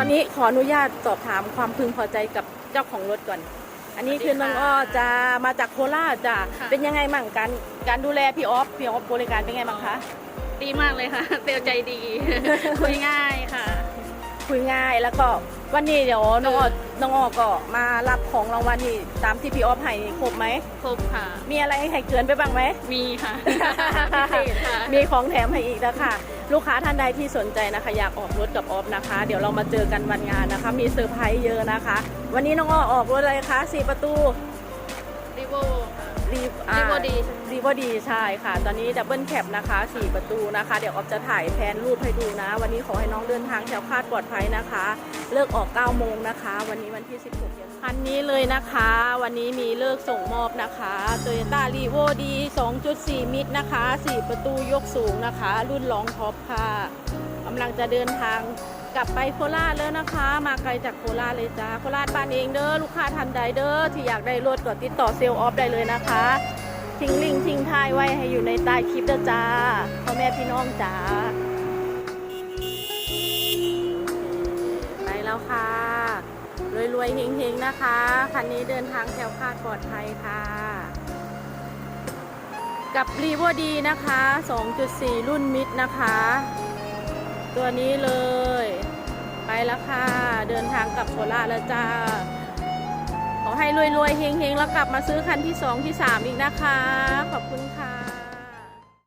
อนนี้ขออนุญาตสอบถามความพึงพอใจกับเจ้าของรถก่อน อันนี้คือน้องอ้อจะมาจากโคราชจ้ะค่ะ เป็นยังไงมั่งการการดูแลพี่ออฟพี่ออฟบริการเป็นไงบ้างคะ ดีมากเลยค่ะเซลลใจดี คุยง่ายค่ะ คุยง่ายแล้วก็วันนี้เดี๋ยวน้องอ้อน้องอ้อก็มารับของรางวัลที่ตามที่พี่ออฟให้นี่ครบไหม ครบค่ะ มีอะไรให้เกินไปบ้างไหม มีค่ะพิเศษค่ะ มีของแถมให้อีกนะคะลูกค้าท่านใดที่สนใจนะคะ อยากออกรถกับออฟนะคะ เดี๋ยวเรามาเจอกันวันงานนะคะ มีเซอร์ไพรส์เยอะนะคะ วันนี้น้องอ้อออกรถอะไรคะสี่ประตูรีโว รีรีโวดีรีโวดีใช่ค่ะ ตอนนี้ดับเบิลแคปนะคะสี่ประตูนะคะ เดี๋ยวออฟจะถ่ายแผนรูปให้ดูนะ วันนี้ขอให้น้องเดินทางแถวคลาดปลอดภัยนะคะ เลิกออก 9 โมงนะคะ วันนี้วันที่ 16เดือนคันนี้เลยนะคะ วันนี้มีเลิกส่งมอบนะคะ Toyota r e v o D 2.4 มิตรนะคะ 4 ประตูยกสูงนะคะ รุ่นรองท็อปค่ะกำลังจะเดินทาง กลับไปโคราชแล้วนะคะ มาไกลจากโคราชเลยจ้าโคราชบ้านเองเด้อลูกค้าทันใดเด้อที่อยากได้รถก็ติดต่อเซลล์ออฟได้เลยนะคะ ทิ้งลิงก์ทิ้งท้ายไว้ให้อยู่ในใต้คลิปเด้อจ้าพ่อแม่พี่น้องจ้าไปแล้วค่ะรวยๆเฮงๆนะคะคันนี้เดินทางแถวคาดปลอดภัยค่ะ กับรีโวดีนะคะ 2.4 รุ่นมิดนะคะตัวนี้เลย แล้วค่ะ เดินทางกลับโคราชแล้วจ้า ขอให้รวยๆเฮงๆ แล้วกลับมาซื้อคันที่2ที่3อีกนะคะ ขอบคุณค่ะ